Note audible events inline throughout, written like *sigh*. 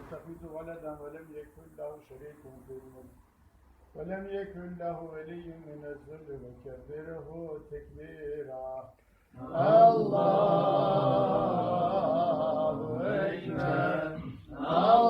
يتخذ ولدا ولم يكن له شريك في الملك ولم يكن له ولي من الذل وكبره تكبيرا الله أكبر الله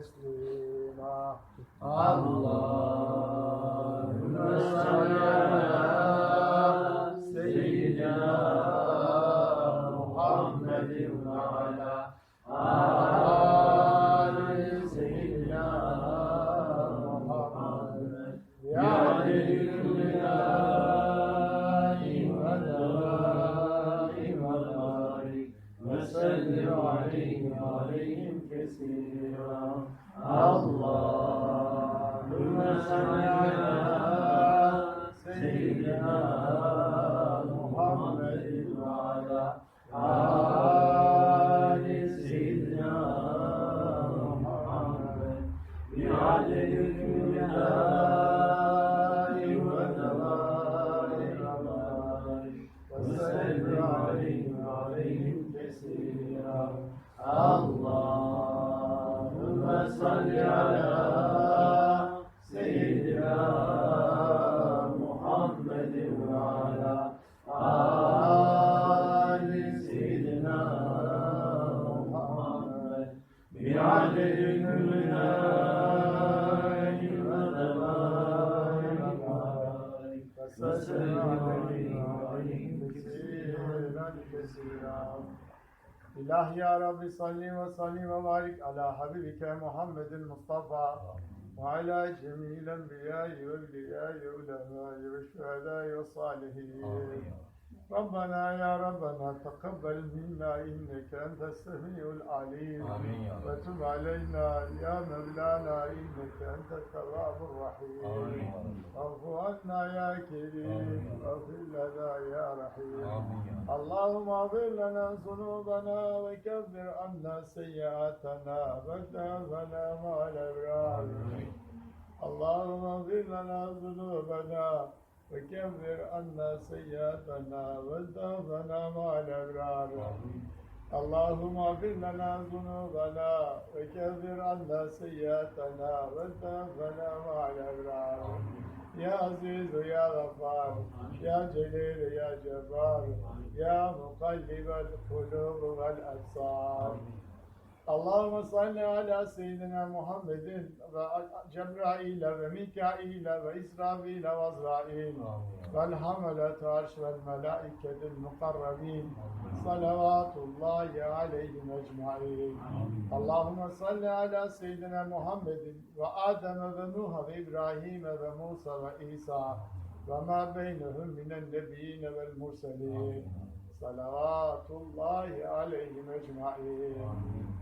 Mestre, Allah. Amen. كثيرا كثيرا İlahi ya Rabbi salli ve sallim ve barik ala habibike Muhammedin Mustafa ve ala cemil enbiyayı Rabbena ya Rabbena takabbel minna inneke entes semiul alim. Ve tub aleyna ya Mevlana inneke entes tevvabur rahim. Afu anna ya kerim. Afir lana ya rahim. Allahümme afir lana zunubana ve kebbir anna seyyiatana ve tevfena ma'al ebrar Allahümme رب. اللهم اغفر لنا ذنوبنا وكفر عنا سيئاتنا وتوفنا مع الأبرار اللهم اغفر لنا ذنوبنا وكفر عنا سيئاتنا وتوفنا مع الأبرار اللهم اغفر لنا ذنوبنا وكفر عنا سيئاتنا وتوفنا مع الأبرار يا عزيز يا غفار يا جليل يا جبار يا مقلب القلوب والأبصار Allahümme salli ala seyyidina Muhammedin ve Cebrail'e ve Mikail'e ve İsrafil'e ve Azrail. Vel hamelet arş vel melaiketil mukarrabin. Salavatullahi aleyhim ecmain Allahümme salli ala seyyidina Muhammedin ve Adem'e ve Nuh'a ve İbrahim'e ve Musa ve İsa ve ma beynehum minen nebiyyine vel murselin. Salavatullahi aleyhim ecmaîn.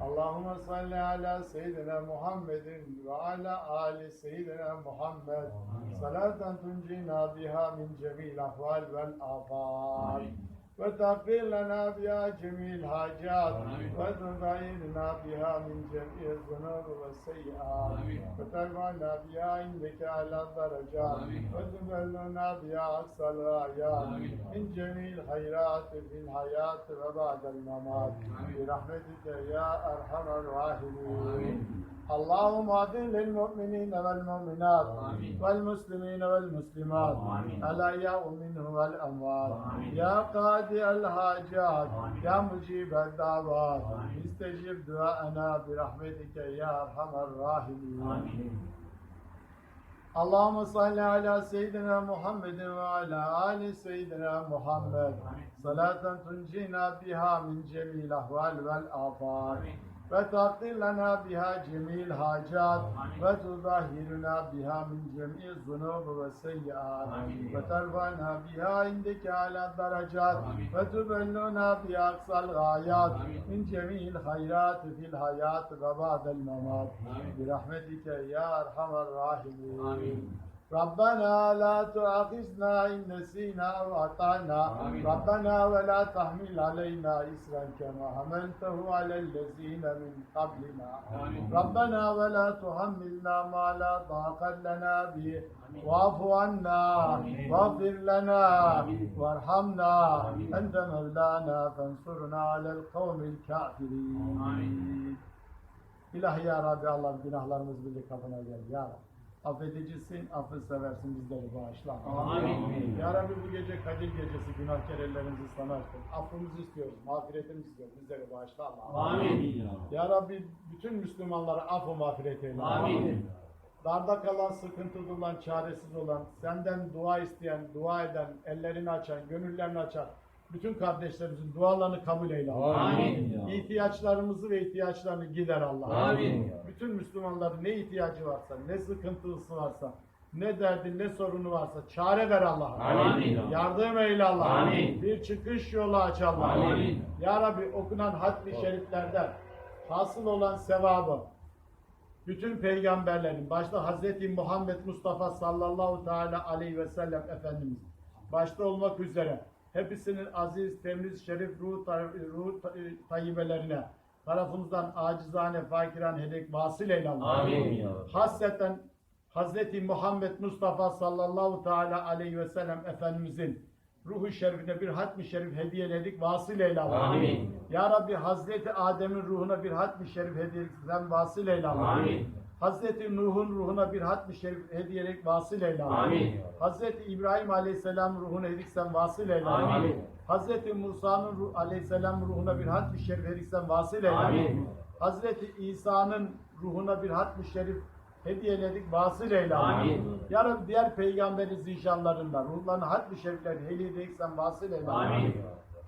Allahümme salli ala seyyidina Muhammedin ve ala ali seyyidina Muhammed. Salaten tuncina biha min cemil ahval vel afat. Ve takfir lana biha cemil hacat. Ve tudayirna biha min cemil zunub ve seyyiat. Ve tervana biha indeke ala daracat. Ve tubelluna biha aksal ayat. Min cemil hayrat fil hayat ve ba'del mamat. Bi rahmetike ya erhamer rahimin. اللهم اغفر للمؤمنين والمؤمنات والمسلمين والمسلمات الأحياء منهم والأموات يا قاضي الحاجات يا مجيب الدعوات استجب دعاءنا برحمتك يا أرحم الراحمين اللهم صل على سيدنا محمد وعلى آل سيدنا محمد صلاة تنجينا بها من جميع الأحوال والآفات وتغفر لنا بها جميع الحاجات وتطهرنا بها من جميع الذنوب والسيئات. وترفعنا بها عندك على الدرجات. وتبلغنا بها أقصى الغايات من جميع الخيرات في الحياة وبعد الممات. برحمتك يا أرحم الراحمين. ربنا لا تؤاخذنا إن نسينا أو أطعنا ربنا ولا تحمل علينا إسرا كما حملته على الذين من قبلنا ربنا ولا تحملنا ما لا طاقة لنا به واعف عنا واغفر لنا وارحمنا أنت مولانا فانصرنا على القوم الكافرين İlahi ya Rabbi Allah günahlarımız birlik kapına gel ya Rabbi. Affedicisin, affı seversin bizleri bağışla. Amin. Ya Rabbi bu gece Kadir gecesi günahkar ellerimizi sana açtık. Affımızı istiyoruz, mağfiretimizi istiyoruz. Bizleri bağışla. Amin. Ya Rabbi bütün Müslümanlara affı mağfiret eyle. Amin. Darda kalan, sıkıntılı olan, çaresiz olan, senden dua isteyen, dua eden, ellerini açan, gönüllerini açan, bütün kardeşlerimizin dualarını kabul eyle. Allah. Amin. İhtiyaçlarımızı ve ihtiyaçlarını gider Allah. Amin. Bütün Müslümanların ne ihtiyacı varsa, ne sıkıntısı varsa, ne derdi, ne sorunu varsa çare ver Allah. Amin. Yardım eyle Allah. Amin. Bir çıkış yolu aç Allah. Amin. Ya Rabbi okunan haddi şeriflerden hasıl olan sevabı bütün peygamberlerin başta Hazreti Muhammed Mustafa sallallahu teala aleyhi ve sellem Efendimiz başta olmak üzere hepsinin aziz, temiz, şerif ruh, ruh ta- tayyibelerine tarafımızdan acizane, fakiran hedek vasıl eyle Allah. Amin. Hasreten Hazreti Muhammed Mustafa sallallahu teala aleyhi ve sellem Efendimizin ruhu şerifine bir hatmi şerif hediyeledik vasıl eyle Allah. Amin. Ya Rabbi Hazreti Adem'in ruhuna bir hatmi şerif hediyeledik sen vasıl eyle Allah. Amin. Hazreti Nuh'un ruhuna bir hatmi şerif hediyeledik vasıl eyle. Amin. Hazreti İbrahim aleyhisselam ruhuna hedik sen vasıl eyle. Amin. Hazreti Musa'nın ruh, aleyhisselam ruhuna bir hatmi şerif hedik sen vasıl eyle. Amin. Hazreti İsa'nın ruhuna bir hatmi şerif hediyeledik vasıl eyle. Amin. Ya Rabbi diğer peygamberi zişanlarından ruhlarına hatmi şerifleri hediye edildik sen vasıl eyle. Amin.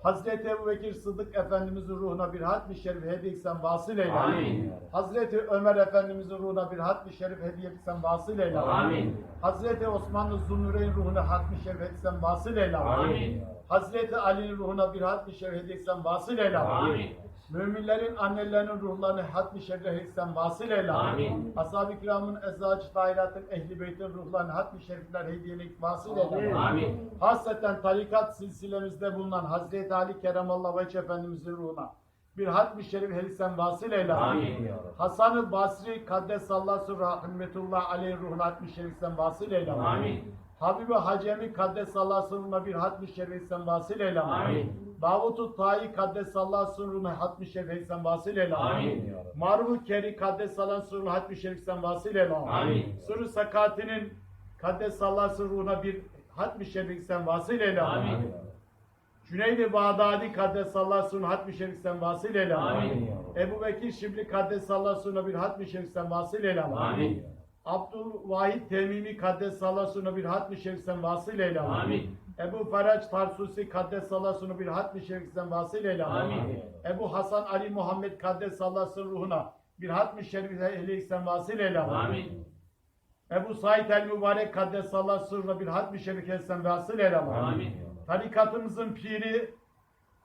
Hazreti Ebu Bekir Sıddık Efendimizin ruhuna bir hatmi şerif hediye etsen vasıl eyle. Amin. Hazreti Ömer Efendimizin ruhuna bir hatmi şerif hediye etsen vasıl eyle. Amin. Hazreti Osmanlı Zunnureyn ruhuna hatmi şerif etsen vasıl eyle. Amin. Hazreti Ali'nin ruhuna bir hatmi şerif hediye etsen vasıl eyle. Amin. Müminlerin annelerinin ruhlarını hatmi şerif etsen vasıl eyle. Amin. Ashab-ı kiramın ezacı tahiratın ehli beytin ruhlarını hatmi şerifler hediyelik vasıl eyle. Amin. Hasreten tarikat silsilemizde bulunan Hazreti Ali Keremallah Veç Efendimizin ruhuna bir hatmi şerif helisen vasıl eyle. Amin. Hasan-ı Basri Kaddesallahu rahmetullah aleyh ruhuna hatmi şerifsen vasıl eyle. Amin. Habibi Hacemi Kaddesallahu bir hatmi şerifsen vasıl eyle. Amin. Davut-u Tayi Kaddesallahu hatmi şerifsen vasıl eyle. Amin. Maruf Keri Kaddesallahu hatmi şerifsen vasıl eyle. Amin. Sürü Sakati'nin Kaddesallahu ruhuna bir hatmi şerifsen vasıl eyle. Amin. Cüneyd-i Bağdadi Kaddesallahu hatmi şerifsen vasıl eyle. Amin. Ebu Bekir Şibli Kaddesallahu bir hatmi şerifsen vasıl eyle. Amin. Abdülvahid Temimi Kaddesallahu sunu bir hatmi şerifsen vasıl eyle. Amin. Ebu Feraç Tarsusi Kaddesallahu sunu bir hatmi şerifsen vasıl eyle. Amin. Ebu Hasan Ali Muhammed Kaddesallahu sunu ruhuna bir hatmi şerif ehleysen vasıl eyle. Amin. Ebu Said el Mübarek Kaddesallahu sunu bir hatmi şerif etsen vasıl eyle. Amin. Tarikatımızın piri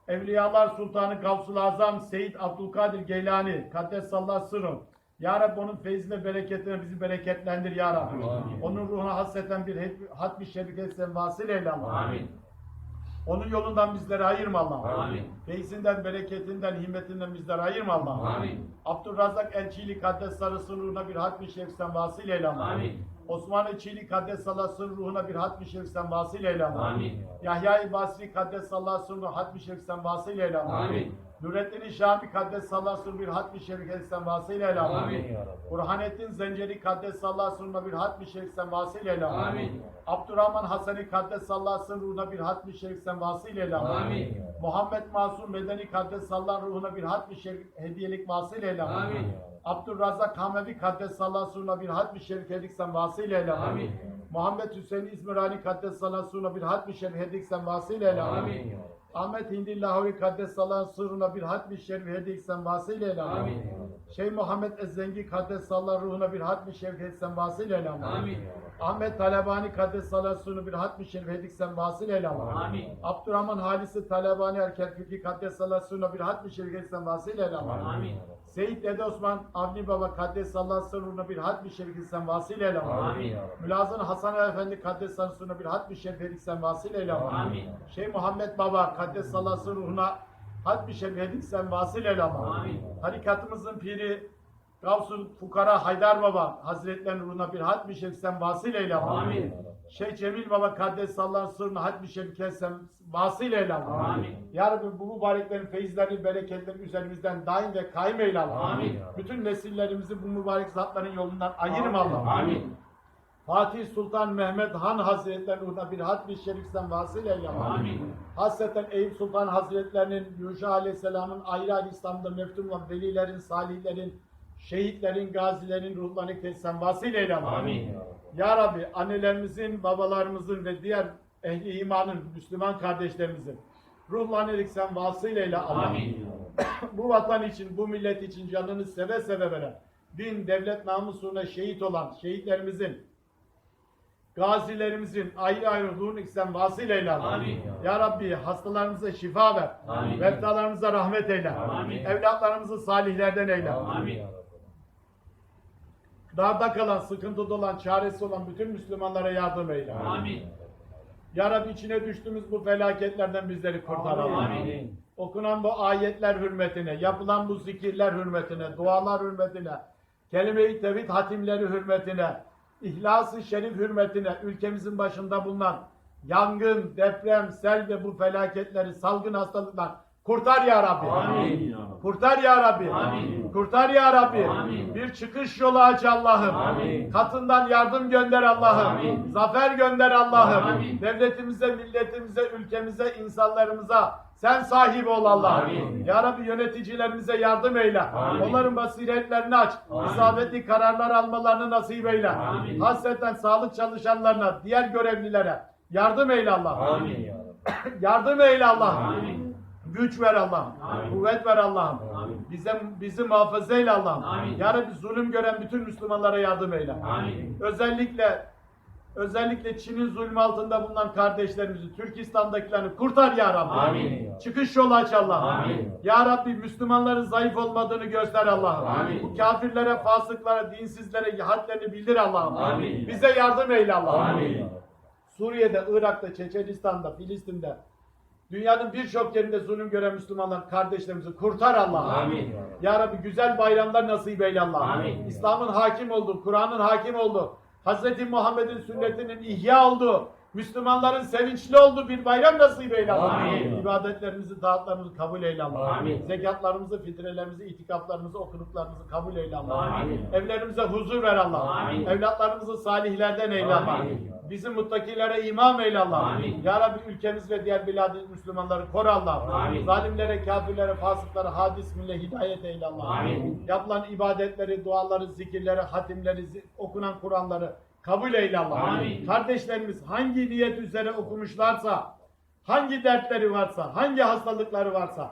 Evliyalar Sultanı Gavsul Azam Seyyid Abdülkadir Geylani Kaddesallahu sırrım. Ya Rabbi onun feyzine bereketine bizi bereketlendir Ya Rabbi. Amin. Onun ruhuna hasreten bir het- hatmi şebiket sen vasıl eyle Allah. Amin. Onun yolundan bizleri ayırma Allah. Amin. Feyzinden, bereketinden, himmetinden bizleri ayırma Allah. Amin. Abdurrazak Elçili Kaddes Sarısı'nın ruhuna bir hatmi şerifsen vasıl eyle Allah. Amin. Osman Elçili Kaddes Salası'nın ruhuna bir hatmi şerifsen vasıl eyle. Amin. Yahya-i Basri Kaddes Salası'nın hatmi şerifsen vasıl eyle. Amin. Nurettin Şami Kaddes Salası'nın bir hatmi şerifsen vasıl eyle Allah. Amin. Burhanettin Zenceri Kaddes Salası'nın bir hatmi şerifsen vasıl eyle Allah. Amin. Abdurrahman Hasani Kaddes Salası'nın ruhuna bir hatmi şerifsen vasıl eyle Allah. Amin. Muhammed Masum Medeni Kaddes Sallallahu ruhuna bir hatmi şerif hediyelik vasıl eyle Allah. Amin. Abdurrazak Hamevi Kaddes Sallallahu bir hatmi şerif hediksen vasıl eyle Allah. Amin. Muhammed Hüseyin İzmirani Kaddes Sallallahu bir hatmi şerif hediksen vasıl eyle Allah. Amin. Ahmet Hindi Lahori Kaddes Sallallahu bir hatmi şerif hediksen vasıl eyle. Amin. Şeyh Muhammed Ezzengi Kaddes Sallallahu ruhuna bir hatmi şerif hediksen vasıl eyle. Amin. Ahmet Talebani Kaddes Sallallahu bir hatmi şerif hediksen vasıl eyle. Amin. Abdurrahman Halisi Talebani Erkel Fikri Kaddes Sallallahu bir hatmi şerif hediksen vasıl eyle. Amin. Seyit Dede Osman Avni Baba Kaddes Sallallahu sırrına bir hatmi şerif sen vasıl eyle. Amin. Mülazın Hasan Efendi Kaddes Sallallahu bir hatmi şerif sen vasıl eyle. Amin. Şeyh Muhammed Baba Kaddes Sallallahu ruhuna hatmi şerif sen vasıl eyle. Amin. Tarikatımızın piri Gavsul Fukara Haydar Baba Hazretlerinin ruhuna bir hatmi şerif sen vasıl eyle Allah. Amin. Şeyh Cemil Baba Kaddes Sallallahu sırrına hatmi şerif sen vasıl eyle Allah. Amin. Ya Rabbi bu mübareklerin feyizleri, bereketleri üzerimizden daim ve kaim eyle Allah. Amin. Bütün nesillerimizi bu mübarek zatların yolundan ayırma Allah. Amin. Fatih Sultan Mehmet Han Hazretlerinin ruhuna bir hatmi şerifsen vasıl eyle. Amin. Hasreten Eyüp Sultan Hazretlerinin Yuşa Aleyhisselam'ın ayrı ayrı İslam'da meftun olan velilerin, salihlerin, şehitlerin, gazilerin ruhlarını kessen vasıl eyle. Amin. Ya Rabbi annelerimizin, babalarımızın ve diğer ehli imanın, Müslüman kardeşlerimizin ruhlarını eriksen vasıl eyle. Amin. bu vatan için, bu millet için canını seve seve veren, din, devlet namusuna şehit olan şehitlerimizin, gazilerimizin ayrı ayrı ruhunu iksen vasıl eyle. Amin. Ya Rabbi hastalarımıza şifa ver. Amin. Veftalarımıza rahmet eyle. Amin. Evlatlarımızı salihlerden eyle. Amin. Darda kalan, sıkıntıda olan, çaresi olan bütün Müslümanlara yardım eyle. Amin. Ya Rabbi içine düştüğümüz bu felaketlerden bizleri kurtar. Allah. Amin. Okunan bu ayetler hürmetine, yapılan bu zikirler hürmetine, dualar hürmetine, kelime-i tevhid hatimleri hürmetine, ihlas-ı şerif hürmetine, ülkemizin başında bulunan yangın, deprem, sel ve bu felaketleri, salgın hastalıklar kurtar ya Rabbi. Amin. Kurtar ya Rabbi. Amin. Kurtar ya Rabbi. Amin. Bir çıkış yolu aç Allah'ım. Amin. Katından yardım gönder Allah'ım. Amin. Zafer gönder Allah'ım. Devletimize, milletimize, ülkemize, insanlarımıza sen sahibi ol. Amin. Ya Rabbi yöneticilerimize yardım eyle. Amin. Onların basiretlerini aç. Amin. İsabetli kararlar almalarını nasip eyle. Amin. Hasreten sağlık çalışanlarına, diğer görevlilere yardım eyle Allah'ım. Amin. *coughs* Yardım eyle Allah'ım. Amin. Güç ver Allah'ım. Kuvvet ver Allah'ım. Amin. Bize bizi muhafaza eyle Allah'ım. Amin. Ya Rabbi zulüm gören bütün Müslümanlara yardım eyle. Amin. Özellikle özellikle Çin'in zulmü altında bulunan kardeşlerimizi, Türkistan'dakilerini kurtar ya Rabbi. Amin. Çıkış yolu aç Allah'ım. Amin. Ya Rabbi Müslümanların zayıf olmadığını göster Allah'ım. Amin. Bu kafirlere, fasıklara, dinsizlere hadlerini bildir Allah'ım. Amin. Bize yardım eyle Allah'ım. Amin. Suriye'de, Irak'ta, Çeçenistan'da, Filistin'de, dünyanın birçok yerinde zulüm gören Müslümanlar kardeşlerimizi kurtar Allah'ım. Amin. Ya Rabbi güzel bayramlar nasip eyle Allah'ım. Amin. İslam'ın hakim olduğu, Kur'an'ın hakim olduğu, Hz. Muhammed'in sünnetinin ihya olduğu, Müslümanların sevinçli olduğu bir bayram nasip eyle Allah'ım. Amin. İbadetlerimizi, taatlarımızı kabul eyle Allah'ım. Amin. Zekatlarımızı, fitrelerimizi, itikaflarımızı, okuduklarımızı kabul eyle Allah'ım. Amin. Evlerimize huzur ver Allah'ım. Amin. Evlatlarımızı salihlerden eyle Amin. Allah'ım. Bizi muttakilere imam eyle Allah'ım. Amin. Ya Rabbi ülkemiz ve diğer biladı Müslümanları koru Allah'ım. Amin. Zalimlere, kafirlere, fasıklara hadis mille hidayet eyle Allah'ım. Amin. Yapılan ibadetleri, duaları, zikirleri, hatimleri, okunan Kur'anları kabul eyle Allah'ım. Amin. Kardeşlerimiz hangi niyet üzere okumuşlarsa, hangi dertleri varsa, hangi hastalıkları varsa,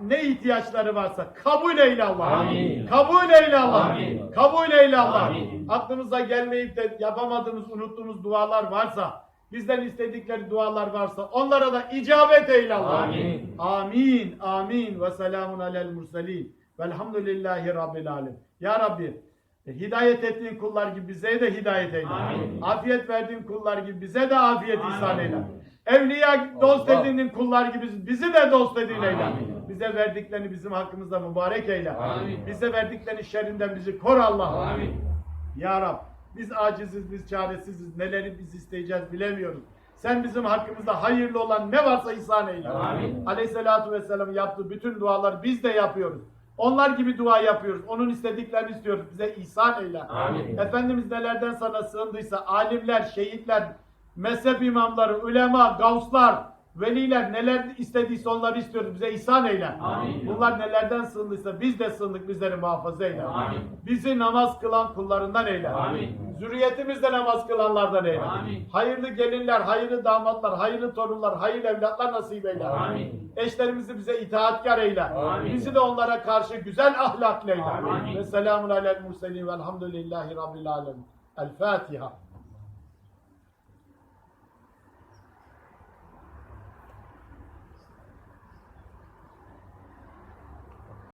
ne ihtiyaçları varsa kabul eyle Allah'ım. Amin. Kabul eyle Allah'ım. Amin. Kabul eyle Allah'ım. Amin. Aklımıza gelmeyip de yapamadığımız, unuttuğumuz dualar varsa Bizden istedikleri dualar varsa onlara da icabet eyle Allah. Amin. Amin. Amin. Ve selamun alel murselin. Velhamdülillahi Rabbil alem. Ya Rabbi hidayet ettiğin kullar gibi bize de hidayet eyle. Amin. Afiyet verdiğin kullar gibi bize de afiyet ihsan Amin. eyle. Evliya dost Allah. edinin kullar gibi bizi de dost edin eyle. Amin. Bize verdiklerini bizim hakkımızda mübarek eyle. Amin. Bize verdiklerini şerrinden bizi kor Allah. Amin. Ya Rab biz aciziz, biz çaresiziz. Neleri biz isteyeceğiz bilemiyoruz. Sen bizim hakkımızda hayırlı olan ne varsa ihsan eyle. Amin. Aleyhisselatü Vesselam yaptığı bütün dualar biz de yapıyoruz. Onlar gibi dua yapıyoruz. Onun istediklerini istiyoruz. Bize ihsan eyle. Amin. Efendimiz nelerden sana sığındıysa alimler, şehitler, mezhep imamları, ulema, gavslar, veliler neler istediyse onları istiyoruz. Bize ihsan eyle. Amin. Bunlar nelerden sığındıysa biz de sığındık. Bizleri muhafaza eyle. Amin. Bizi namaz kılan kullarından eyle. Amin. Zürriyetimiz de namaz kılanlardan eyle. Amin. Hayırlı gelinler, hayırlı damatlar, hayırlı torunlar, hayırlı evlatlar nasip eyle. Amin. Eşlerimizi bize itaatkar eyle. Amin. Bizi de onlara karşı güzel ahlaklı eyle. Amin. Ve selamun alel murselin velhamdülillahi rabbil alemin. El Fatiha.